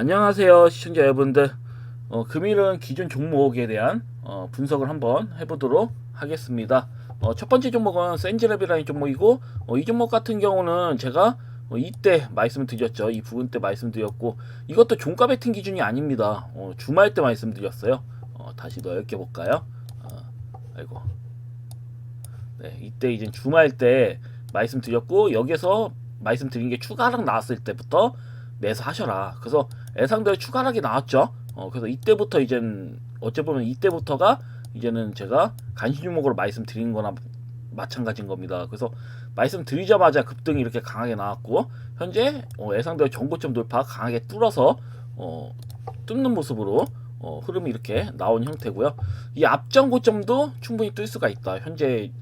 안녕하세요 시청자 여러분들. 어, 금일은 기존 종목에 대한 어, 분석을 한번 해보도록 하겠습니다. 어, 첫 번째 종목은 센즈랩이라는 종목이고 어, 이 종목 같은 경우는 제가 어, 이때 말씀드렸죠. 이 부분 때 말씀드렸고 이것도 종가 베팅 기준이 아닙니다. 어, 주말 때 말씀드렸어요. 어, 다시 넓게 볼까요? 어, 아이고. 네 이때 이제 주말 때 말씀드렸고 여기서 말씀드린 게 추가 하락 나왔을 때부터 매수하셔라. 그래서 예상대로 추가 하락이 나왔죠. 어, 그래서 이때부터 이젠 어째 보면 이때부터가 이제는 제가 간신 종목으로 말씀드린 거나 마찬가지인 겁니다. 그래서 말씀드리자마자 급등이 이렇게 강하게 나왔고 현재 어, 예상대로 정고점 돌파 강하게 뚫어서 어, 뚫는 모습으로 어, 흐름이 이렇게 나온 형태고요. 이 앞전 고점도 충분히 뚫 수가 있다. 현재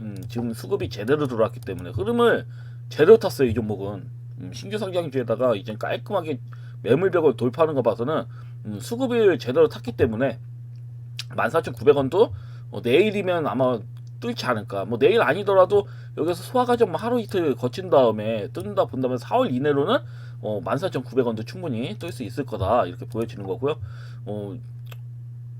음, 지금 수급이 제대로 들어왔기 때문에 흐름을 제대로 탔어요. 이 종목은 음, 신규 상장주에다가 이제 깔끔하게 매물벽을 돌파하는 거 봐서는 음, 수급을 제대로 탔기 때문에 14,900원도 어, 내일이면 아마 뚫지 않을까. 뭐 내일 아니더라도 여기서 소화 과정 뭐 하루 이틀 거친 다음에 뜬다 본다면 4월 이내로는 어, 14,900원도 충분히 뜰 수 있을 거다 이렇게 보여지는 거고요. 어,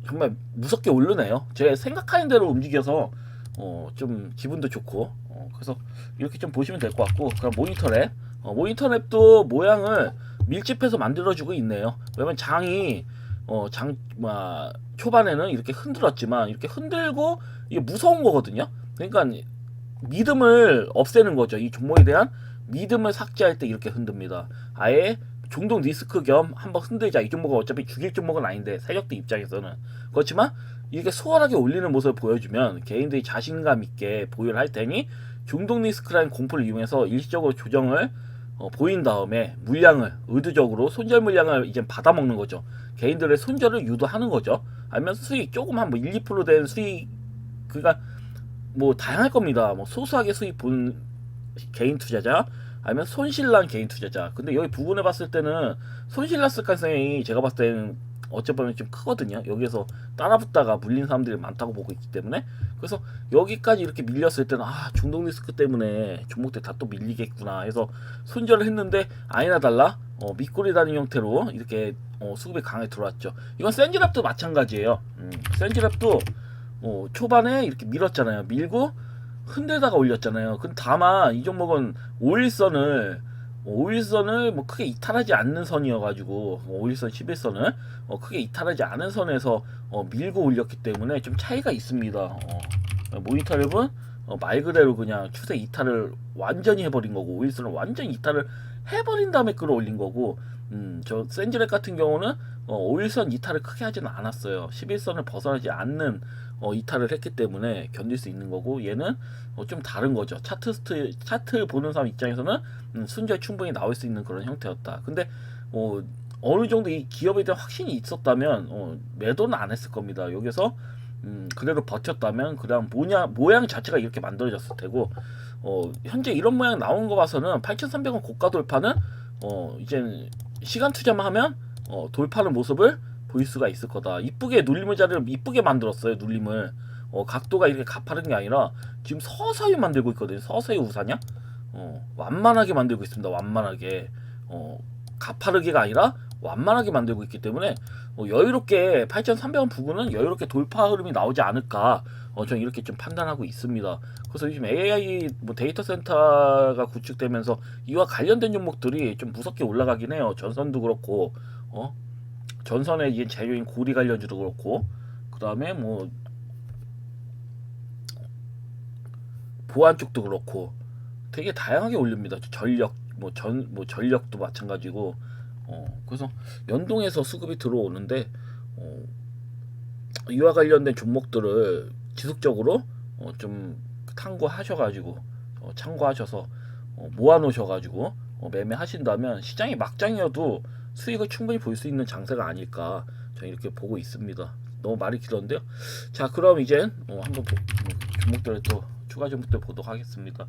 정말 무섭게 오르네요. 제가 생각하는 대로 움직여서 어, 좀 기분도 좋고 어, 그래서 이렇게 좀 보시면 될 것 같고 그럼 모니터랩 어, 모니터랩도 모양을 밀집해서 만들어주고 있네요. 왜냐면 장이 어, 장, 뭐, 초반에는 이렇게 흔들었지만 이렇게 흔들고 이게 무서운 거거든요. 그러니까 믿음을 없애는 거죠. 이 종목에 대한 믿음을 삭제할 때 이렇게 흔듭니다. 아예 중동 리스크 겸 한번 흔들자. 이 종목은 어차피 죽일 종목은 아닌데 세력들 입장에서는 그렇지만 이렇게 수월하게 올리는 모습을 보여주면 개인들이 자신감 있게 보유를 할 테니 중동 리스크라는 공포를 이용해서 일시적으로 조정을 어, 보인 다음에 물량을 의도적으로 손절 물량을 이제 받아먹는 거죠. 개인들의 손절을 유도하는 거죠. 아니면 수익 조금 한뭐 1, 2%된 수익 그러니까 뭐 다양할 겁니다. 뭐 소소하게 수익 본 개인 투자자 아니면 손실난 개인 투자자. 근데 여기 부분에 봤을 때는 손실났을 가능성이 제가 봤을 때는 어쩌면 좀 크거든요. 여기서 따라붙다가 물린 사람들이 많다고 보고 있기 때문에 그래서 여기까지 이렇게 밀렸을 때는 아 중동 리스크 때문에 종목들 다 또 밀리겠구나 해서 손절을 했는데 아니나 달라 어, 밑꼬리 다는 형태로 이렇게 어, 수급이 강하게 들어왔죠. 이건 센지랩도 마찬가지예요. 음, 센지랩도 어, 초반에 이렇게 밀었잖아요. 밀고 흔들다가 올렸잖아요. 근데 다만 이 종목은 5일선을 5일선을 뭐 크게 이탈하지 않는 선이어가지고 5일선 11선을 어, 크게 이탈하지 않은 선에서 어, 밀고 올렸기 때문에 좀 차이가 있습니다. 어, 모니터랩은 어, 말 그대로 그냥 추세 이탈을 완전히 해버린 거고 5일선은 완전히 이탈을 해버린 다음에 끌어올린 거고 음, 저 센즈렉 같은 경우는 어, 5일선 이탈을 크게 하지는 않았어요. 11선을 벗어나지 않는 어, 이탈을 했기 때문에 견딜 수 있는 거고 얘는 어, 좀 다른 거죠. 차트 차트 보는 사람 입장에서는 음, 순절 충분히 나올 수 있는 그런 형태였다. 근데 어, 어느 정도 이 기업에 대한 확신이 있었다면 어, 매도는 안 했을 겁니다. 여기서 음, 그대로 버텼다면 그냥 모냐, 모양 자체가 이렇게 만들어졌을 테고 어, 현재 이런 모양 나온 거 봐서는 8,300원 고가 돌파는 어, 이제 시간 투자만 하면 어, 돌파하는 모습을 보일 수가 있을 거다. 이쁘게 눌림을 자리를 이쁘게 만들었어요. 눌림을 어, 각도가 이렇게 가파른 게 아니라 지금 서서히 만들고 있거든요. 서서히 우사냐? 어, 완만하게 만들고 있습니다. 완만하게 어, 가파르게가 아니라 완만하게 만들고 있기 때문에 어, 여유롭게 8,300원 부근은 여유롭게 돌파 흐름이 나오지 않을까 어, 저는 이렇게 좀 판단하고 있습니다. 그래서 요즘 AI 뭐 데이터 센터가 구축되면서 이와 관련된 종목들이 좀 무섭게 올라가긴 해요. 전선도 그렇고 어 전선의 이제 재료인 고리 관련주도 그렇고 그 다음에 뭐 보안 쪽도 그렇고 되게 다양하게 올립니다. 전력 뭐전뭐 전력도 마찬가지고 어 그래서 연동해서 수급이 들어오는데 어 이와 관련된 종목들을 지속적으로 어, 좀 탐구하셔가지고 어, 참고하셔서 어, 모아놓으셔가지고 어, 매매하신다면 시장이 막장이어도 수익을 충분히 볼 수 있는 장세가 아닐까 저는 이렇게 보고 있습니다. 너무 말이 길었는데요. 자 그럼 이제 어, 한번 종목들을 또 추가 종목들 보도록 하겠습니다.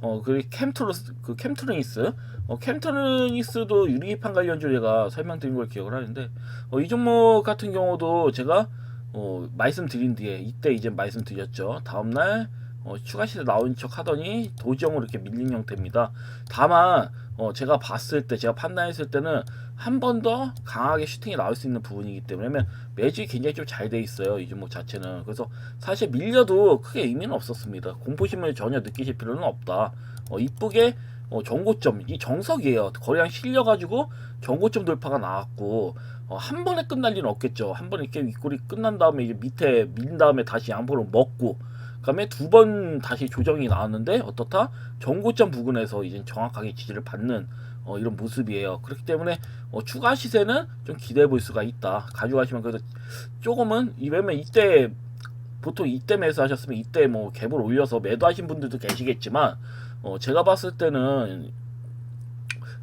어 그리고 캠트로스 그 캠트르니스 어 캠트르니스도 유리판 관련주 제가 설명드린 걸 기억을 하는데 어, 이 종목 같은 경우도 제가 어, 말씀드린 뒤에 이때 이제 말씀드렸죠. 다음날 어, 추가 시세 나온 척 하더니 도지형으로 이렇게 밀린 형태입니다. 다만 어, 제가 봤을 때 제가 판단했을 때는 한 번 더 강하게 슈팅이 나올 수 있는 부분이기 때문에 매집이 굉장히 좀 잘 돼 있어요 이 종목 자체는. 그래서 사실 밀려도 크게 의미는 없었습니다. 공포심을 전혀 느끼실 필요는 없다. 어, 이쁘게 어, 정고점 이 정석이에요. 거래량 실려가지고 정고점 돌파가 나왔고 어, 한 번에 끝날 일은 없겠죠. 한 번에 이렇게 윗골이 끝난 다음에 이제 밑에 밀린 다음에 다시 양포를 먹고 그다음에 두 번 다시 조정이 나왔는데 어떻다 정고점 부근에서 이제 정확하게 지지를 받는 어, 이런 모습이에요. 그렇기 때문에 어, 추가 시세는 좀 기대해 볼 수가 있다. 가져가시면 그래도 조금은 이 왜냐면 이때 보통 이때 매수하셨으면 이때 뭐 갭을 올려서 매도하신 분들도 계시겠지만 어, 제가 봤을 때는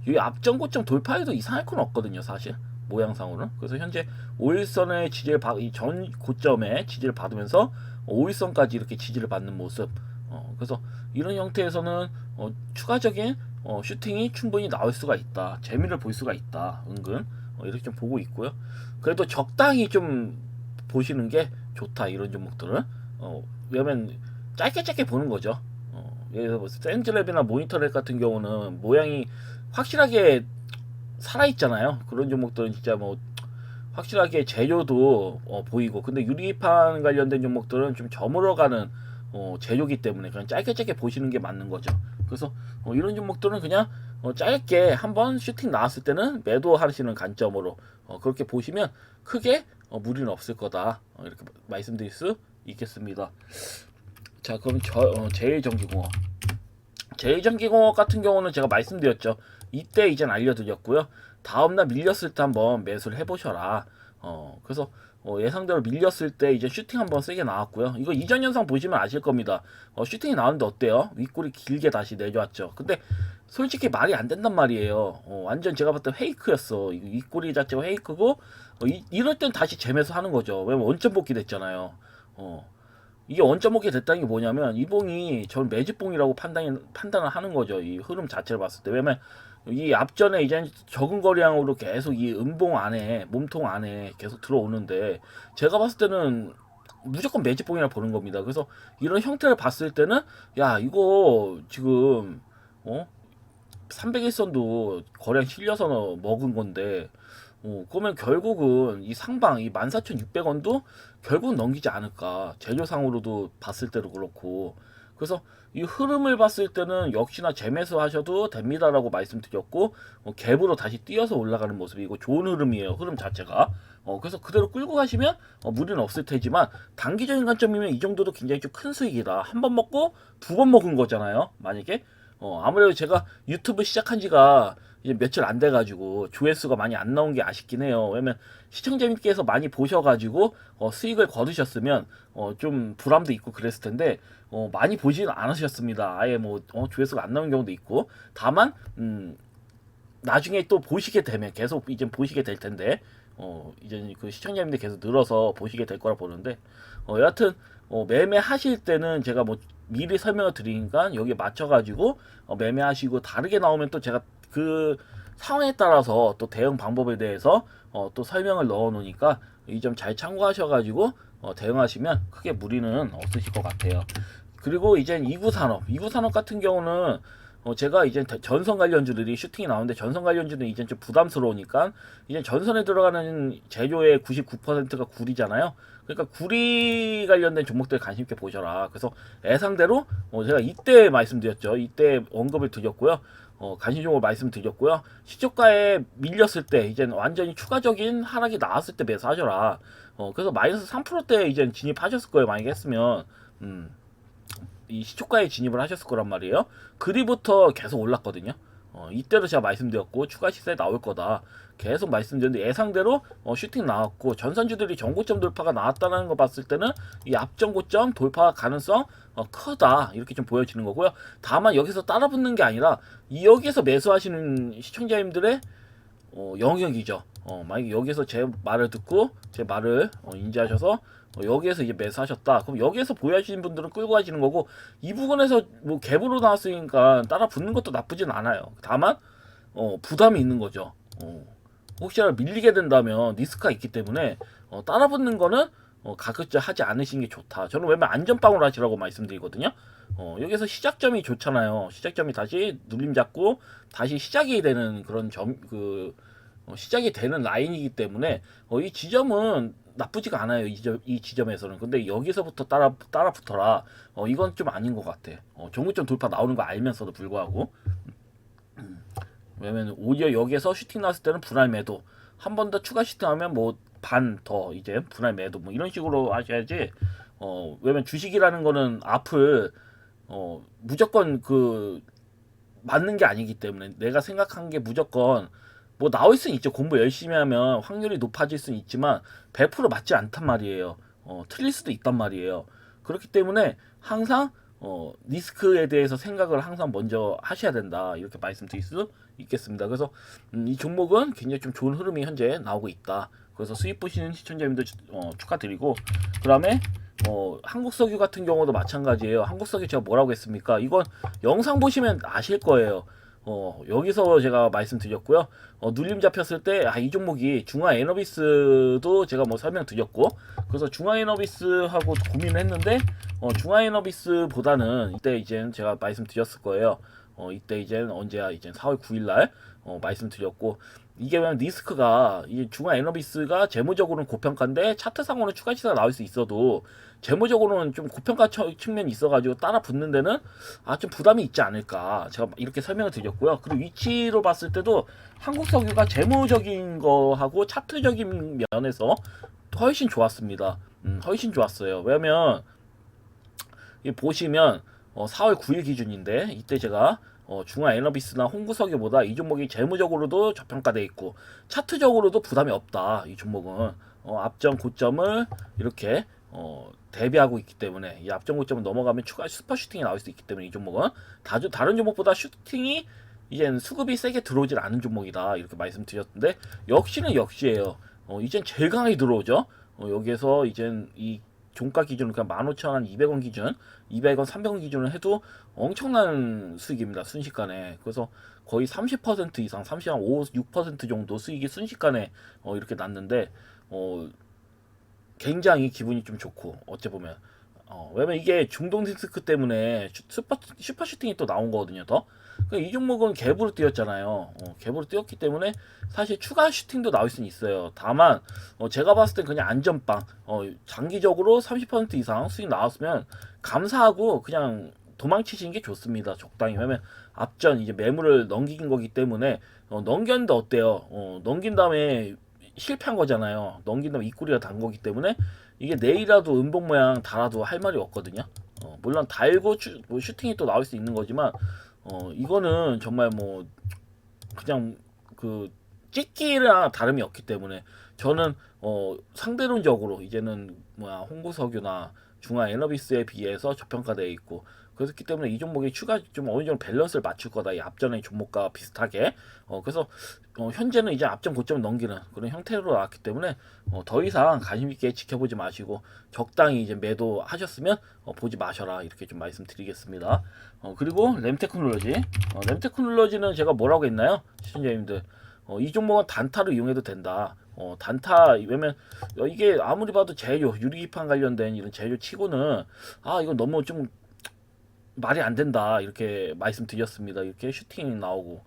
이 앞전 고점 돌파해도 이상할 건 없거든요, 사실 모양상으로는. 그래서 현재 5일선의 지지를 받, 이전 고점에 지지를 받으면서 5일선까지 이렇게 지지를 받는 모습. 어, 그래서 이런 형태에서는 어, 추가적인 어, 슈팅이 충분히 나올 수가 있다. 재미를 볼 수가 있다. 은근 어, 이렇게 좀 보고 있고요. 그래도 적당히 좀 보시는 게 좋다. 이런 종목들은 어, 왜냐면 짧게 짧게 보는 거죠. 어, 예를 들어 뭐 샌즈랩이나 모니터랩 같은 경우는 모양이 확실하게 살아 있잖아요. 그런 종목들은 진짜 뭐 확실하게 재료도 어, 보이고 근데 유리판 관련된 종목들은 좀 저물어가는 어, 재료기 때문에 그냥 짧게 짧게 보시는 게 맞는 거죠. 그래서 어, 이런 종목들은 그냥 어, 짧게 한번 슈팅 나왔을 때는 매도하시는 관점으로 어, 그렇게 보시면 크게 어, 무리는 없을 거다 어, 이렇게 말씀드릴 수 있겠습니다. 자 그럼 저 어, 제일전기공업 제일전기공업 같은 경우는 제가 말씀드렸죠. 이때 이젠 알려드렸고요. 다음날 밀렸을 때 한번 매수를 해보셔라. 어 그래서 어, 예상대로 밀렸을 때 이제 슈팅 한번 세게 나왔고요. 이거 이전 영상 보시면 아실 겁니다. 어, 슈팅이 나왔는데 어때요? 윗골이 길게 다시 내려왔죠. 근데 솔직히 말이 안 된단 말이에요. 어, 완전 제가 때 페이크였어. 이 윗골이 자체가 페이크고 어, 이, 이럴 땐 다시 재매수 하는 거죠. 왜냐면 원점 복귀 됐잖아요. 어. 이게 원점 복귀 됐다는 게 뭐냐면 이 봉이 전 매집봉이라고 판단 판단을 하는 거죠. 이 흐름 자체를 봤을 때 왜냐면 이 앞전에 이제 적은 거량으로 계속 이 음봉 안에 몸통 안에 계속 들어오는데 제가 봤을 때는 무조건 매집봉이라 보는 겁니다. 그래서 이런 형태를 봤을 때는 야 이거 지금 어? 301선도 거량 실려서 먹은 건데 어, 그러면 결국은 이 상방 이 14,600원도 결국 넘기지 않을까. 재료상으로도 봤을 때도 그렇고 그래서 이 흐름을 봤을 때는 역시나 재매수 하셔도 됩니다라고 말씀드렸고 어, 갭으로 다시 뛰어서 올라가는 모습이고 좋은 흐름이에요 흐름 자체가. 어, 그래서 그대로 끌고 가시면 어, 무리는 없을 테지만 단기적인 관점이면 이 정도도 굉장히 좀 큰 수익이다. 한 번 먹고 두 번 먹은 거잖아요 만약에. 어, 아무래도 제가 유튜브 시작한 지가 이제 며칠 안 돼가지고 조회수가 많이 안 나온 게 아쉽긴 해요. 왜냐면 시청자님께서 많이 보셔가지고 어, 수익을 거두셨으면 어, 좀 불안도 있고 그랬을 텐데 어, 많이 보지는 않으셨습니다. 아예 뭐 어, 조회수가 안 나오는 경우도 있고 다만 음, 나중에 또 보시게 되면 계속 이제 보시게 될 텐데 어, 이제 그 시청자님들 계속 늘어서 보시게 될 거라 보는데 어, 여하튼 어, 매매하실 때는 제가 뭐 미리 설명을 드리니까 여기에 맞춰가지고 어, 매매하시고 다르게 나오면 또 제가 그 상황에 따라서 또 대응 방법에 대해서 어, 또 설명을 넣어 놓으니까 이 점 잘 참고하셔가지고 어, 대응하시면 크게 무리는 없으실 것 같아요. 그리고 이제 이구산업, 이구산업 같은 경우는 어, 제가 이제 대- 전선 관련주들이 슈팅이 나오는데 전선 관련주는 이제 좀 부담스러우니까 이제 전선에 들어가는 재료의 99%가 구리잖아요. 그러니까 구리 관련된 종목들 관심 있게 보셔라. 그래서 예상대로 어, 제가 이때 말씀드렸죠. 이때 언급을 드렸고요. 어, 관심 종목을 말씀드렸고요. 시초가에 밀렸을 때 이제 완전히 추가적인 하락이 나왔을 때 매수하셔라. 어, 그래서 마이너스 3%대 이제 진입하셨을 거예요. 만약에 했으면 음. 이 시초가에 진입을 하셨을 거란 말이에요. 그리부터 계속 올랐거든요. 어, 이때도 제가 말씀드렸고 추가 시세 나올 거다. 계속 말씀드렸는데 예상대로 어, 슈팅 나왔고 전선주들이 전고점 돌파가 나왔다는 거 봤을 때는 이 앞전고점 돌파 가능성 어, 크다 이렇게 좀 보여지는 거고요. 다만 여기서 따라붙는 게 아니라 이 여기서 매수하시는 시청자님들의 어, 영역이죠. 어, 만약에 여기서 제 말을 듣고 제 말을 어, 인지하셔서 어, 여기에서 이제 매수하셨다. 그럼 여기에서 보유하시는 분들은 끌고 가시는 거고 이 부분에서 뭐 갭으로 나왔으니까 따라 붙는 것도 나쁘진 않아요. 다만 어, 부담이 있는 거죠. 어, 혹시라도 밀리게 된다면 리스크가 있기 때문에 어, 따라 붙는 거는 어, 가급적 하지 않으시는 게 좋다. 저는 왜냐면 안전빵으로 하시라고 말씀드리거든요. 어, 여기서 시작점이 좋잖아요. 시작점이 다시 눌림 잡고 다시 시작이 되는 그런 점, 그, 어, 시작이 되는 라인이기 때문에 어, 이 지점은 나쁘지가 않아요. 이, 지점, 이 지점에서는. 근데 여기서부터 따라 따라 붙어라. 어, 이건 좀 아닌 것 같아. 어, 종구점 돌파 나오는 거 알면서도 불구하고. 음, 왜냐면 오히려 여기에서 슈팅 나왔을 때는 분할 매도 한 번 더 추가 슈팅하면 뭐 반 더 이제 분할 매도 뭐 이런 식으로 하셔야지. 어, 왜냐면 주식이라는 거는 앞을 어, 무조건 그 맞는 게 아니기 때문에 내가 생각한 게 무조건 뭐 나올 수는 있죠. 공부 열심히 하면 확률이 높아질 수는 있지만 100% 맞지 않단 말이에요. 어, 틀릴 수도 있단 말이에요. 그렇기 때문에 항상 어, 리스크에 대해서 생각을 항상 먼저 하셔야 된다. 이렇게 말씀드릴 수 있겠습니다. 그래서 음, 이 종목은 굉장히 좀 좋은 흐름이 현재 나오고 있다. 그래서 수익 보시는 시청자님들 어, 축하드리고 그다음에 어, 한국석유 같은 경우도 마찬가지예요. 한국석유 제가 뭐라고 했습니까? 이건 영상 보시면 아실 거예요. 어, 여기서 제가 말씀드렸고요. 어, 눌림 잡혔을 때, 아, 이 종목이 중화 에너비스도 제가 뭐 설명드렸고, 그래서 중화 에너비스하고 고민을 했는데, 어, 중화 에너비스보다는 이때 이제 제가 말씀드렸을 거예요. 어, 이때 이제 언제야, 이제 4월 9일날, 어, 말씀드렸고, 이게 왜냐면 리스크가, 이 중화 에너비스가 재무적으로는 고평가인데, 차트상으로는 추가 시세가 나올 수 있어도, 재무적으로는 좀 고평가 처- 측면이 있어가지고 따라 붙는 데는 아 좀 부담이 있지 않을까. 제가 이렇게 설명을 드렸고요. 그리고 위치로 봤을 때도 한국 석유가 재무적인 거하고 차트적인 면에서 훨씬 좋았습니다. 음, 훨씬 좋았어요. 왜냐면 이 보시면 어, 4월 9일 기준인데 이때 제가 어, 중화 에너비스나 홍구석유보다 이 종목이 재무적으로도 저평가돼 있고 차트적으로도 부담이 없다 이 종목은. 어, 앞점 고점을 이렇게 어, 대비하고 있기 때문에 이 앞점 고점을 넘어가면 추가 슈퍼 슈팅이 나올 수 있기 때문에 이 종목은 다주, 다른 종목보다 슈팅이 이젠 수급이 세게 들어오질 않은 종목이다 이렇게 말씀드렸는데 역시는 역시예요. 어, 이젠 제일 강하게 들어오죠. 어, 여기에서 이젠 이 종가 기준으로 그냥 15,000원, 200원 기준, 200원, 300원 기준을 해도 엄청난 수익입니다. 순식간에. 그래서 거의 30% 이상, 30한 5, 6% 정도 수익이 순식간에 어, 이렇게 났는데 어, 굉장히 기분이 좀 좋고 어째 보면 어, 왜냐면 이게 중동 디스크 때문에 슈- 슈퍼 슈퍼 슈팅이 또 나온 거거든요 더. 그러니까 이 종목은 갭으로 뛰었잖아요. 어, 갭으로 뛰었기 때문에 사실 추가 슈팅도 나올 수는 있어요. 다만 어, 제가 봤을 땐 그냥 안전빵 어, 장기적으로 30% 이상 수익 나왔으면 감사하고 그냥 도망치시는 게 좋습니다. 적당히 왜냐면 앞전 이제 매물을 넘긴 거기 때문에 어, 넘겼는데 어때요? 어, 넘긴 다음에 실패한 거잖아요. 넘긴 다음에 입꼬리가 단 거기 때문에 이게 내일이라도 음봉 모양 달아도 할 말이 없거든요. 어, 물론 달고 슈, 뭐 슈팅이 또 나올 수 있는 거지만 어, 이거는 정말 뭐 그냥 그 찍기랑 다름이 없기 때문에 저는 어, 상대론적으로 이제는 뭐야 홍구석유나 중화 에너비스에 비해서 저평가되어 있고 그렇기 때문에 이 종목이 추가 좀 어느 정도 밸런스를 맞출 거다. 이 앞전의 종목과 비슷하게. 어, 그래서 어, 현재는 이제 앞전 고점을 넘기는 그런 형태로 나왔기 때문에 어, 더 이상 관심 있게 지켜보지 마시고 적당히 이제 매도하셨으면 어, 보지 마셔라. 이렇게 좀 말씀드리겠습니다. 어, 그리고 램테크놀로지. 어, 램테크놀로지는 제가 뭐라고 했나요? 시청자님들. 어, 이 종목은 단타로 이용해도 된다. 어, 단타 왜냐면 어, 이게 아무리 봐도 재료 유리기판 관련된 이런 재료 치고는 아 이건 너무 좀 말이 안 된다 이렇게 말씀드렸습니다. 이렇게 슈팅 나오고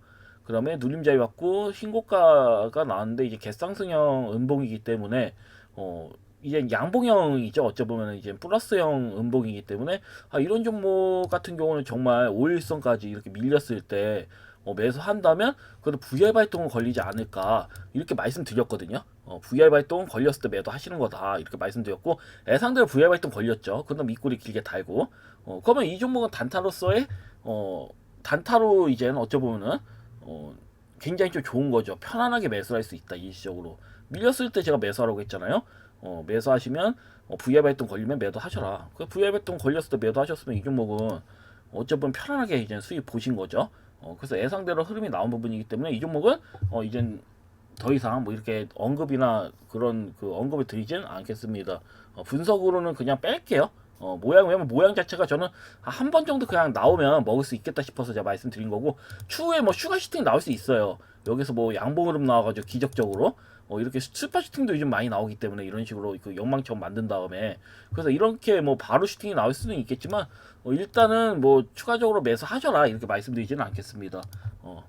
그다음에 눌림자리 받고 신고가가 나왔는데 이제 개쌍승형 음봉이기 때문에 어 이제 양봉형이죠. 어찌 보면 이제 플러스형 음봉이기 때문에 아 이런 종목 같은 경우는 정말 5일선까지 이렇게 밀렸을 때 어, 매수한다면 그래도 VR 발동은 걸리지 않을까 이렇게 말씀드렸거든요. 어, VR 발동 걸렸을 때 매도하시는 거다 이렇게 말씀드렸고 예상대로 VR 발동 걸렸죠. 그다음 입꼬리 길게 달고 어, 그러면 이 종목은 단타로서의 어, 단타로 이제는 어찌 보면은 어, 굉장히 좀 좋은 거죠. 편안하게 매수할 수 있다 일시적으로 밀렸을 때 제가 매수하라고 했잖아요. 어, 매수하시면 어, VR 발동 걸리면 매도하셔라. 그 VR 발동 걸렸을 때 매도하셨으면 이 종목은 어찌 보면 편안하게 이제 수익 보신 거죠. 어, 그래서 예상대로 흐름이 나온 부분이기 때문에 이 종목은 어, 이젠 더 이상 뭐 이렇게 언급이나 그런 그 언급을 드리진 않겠습니다. 어, 분석으로는 그냥 뺄게요. 어, 모양 왜냐면 모양 자체가 저는 한 번 정도 그냥 나오면 먹을 수 있겠다 싶어서 제가 말씀드린 거고 추후에 뭐 슈가 슈팅 나올 수 있어요. 여기서 뭐 양봉 흐름 나와가지고 기적적으로 어, 이렇게 슈퍼 슈팅도 요즘 많이 나오기 때문에 이런 식으로 그 영망처럼 만든 다음에 그래서 이렇게 뭐 바로 슈팅이 나올 수는 있겠지만 어, 일단은 뭐 추가적으로 매수하셔라 이렇게 말씀드리지는 않겠습니다. 어.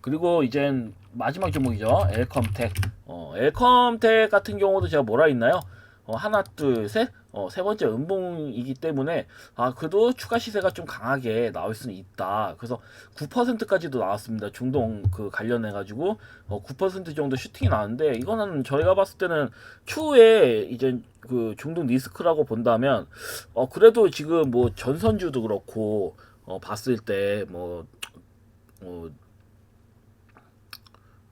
그리고 이젠 마지막 종목이죠. 엘컴텍. 어, 엘컴텍 같은 경우도 제가 뭐라 했나요? 어, 하나, 둘, 셋. 어, 세 번째 음봉이기 때문에 아, 그래도 추가 시세가 좀 강하게 나올 수는 있다. 그래서 9%까지도 나왔습니다. 중동 그 관련해 가지고 어, 9% 정도 슈팅이 나왔는데 이거는 저희가 봤을 때는 추후에 이제 그 중동 리스크라고 본다면 어, 그래도 지금 뭐 전선주도 그렇고 어, 봤을 때뭐 뭐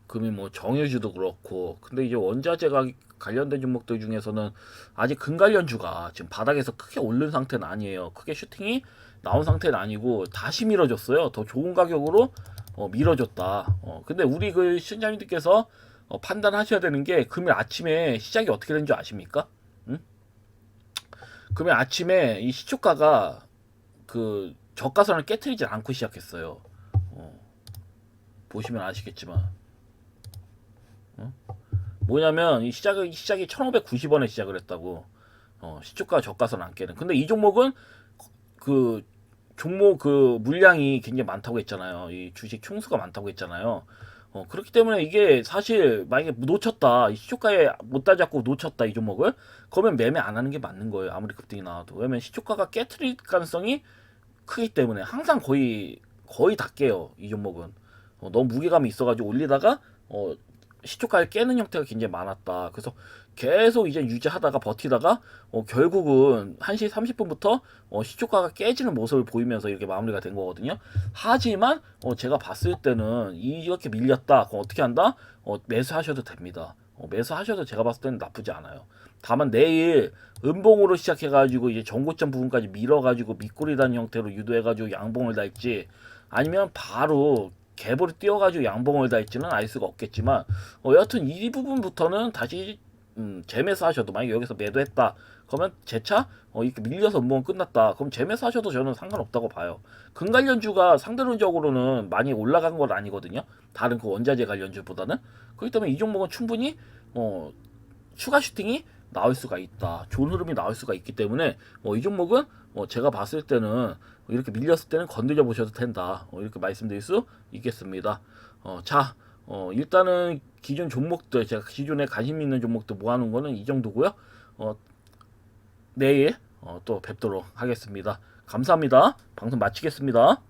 금이 뭐 정유주도 그렇고 근데 이제 원자재가 관련된 종목들 중에서는 아직 근관련주가 지금 바닥에서 크게 오른 상태는 아니에요. 크게 슈팅이 나온 상태는 아니고 다시 밀어줬어요. 더 좋은 가격으로 어, 밀어줬다. 어, 근데 우리 그 시청자님들께서 어, 판단하셔야 되는 게 금일 아침에 시작이 어떻게 된줄 아십니까? 응? 금일 아침에 이 시초가가 그 저가선을 깨트리지 않고 시작했어요. 어, 보시면 아시겠지만. 뭐냐면 이 시작이 시작이 1,590원에 시작을 했다고. 어, 시초가 저가선 안 깨는. 근데 이 종목은 그 종목 그 물량이 굉장히 많다고 했잖아요. 이 주식 총수가 많다고 했잖아요. 어, 그렇기 때문에 이게 사실 만약에 놓쳤다. 이 시초가에 못 따잡고 놓쳤다 이 종목을. 그러면 매매 안 하는 게 맞는 거예요. 아무리 급등이 나와도. 왜냐면 시초가가 깨트릴 가능성이 크기 때문에 항상 거의 거의 다 깨요. 이 종목은. 어, 너무 무게감이 있어가지고 올리다가 어, 시초가를 깨는 형태가 굉장히 많았다. 그래서 계속 이제 유지하다가 버티다가 어, 결국은 1시 30분부터 어, 시초가가 깨지는 모습을 보이면서 이렇게 마무리가 된 거거든요. 하지만 어, 제가 봤을 때는 이렇게 밀렸다. 그럼 어떻게 한다? 어, 매수하셔도 됩니다. 어, 매수하셔도 제가 봤을 때는 나쁘지 않아요. 다만 내일 음봉으로 시작해가지고 이제 전고점 부분까지 밀어가지고 밑꼬리단 형태로 유도해가지고 양봉을 달지 아니면 바로 갭으로 띄워가지고 양봉을 달지는 알 수가 없겠지만 어, 여하튼 이 부분부터는 다시 음, 재매수 하셔도 만약 여기서 매도했다. 그러면 재차? 어, 이렇게 밀려서 음봉은 끝났다. 그럼 재매수 하셔도 저는 상관없다고 봐요. 근관련주가 상대론적으로는 많이 올라간 건 아니거든요. 다른 그 원자재 관련주보다는. 그렇기 때문에 이 종목은 충분히 어, 추가 슈팅이 나올 수가 있다. 좋은 흐름이 나올 수가 있기 때문에 어, 이 종목은 어, 제가 봤을 때는 이렇게 밀렸을 때는 건드려 보셔도 된다. 어, 이렇게 말씀드릴 수 있겠습니다. 어, 자, 어, 일단은 기존 종목들 제가 기존에 관심 있는 종목들 모아놓은 거는 이 정도고요. 어, 내일 어, 또 뵙도록 하겠습니다. 감사합니다. 방송 마치겠습니다.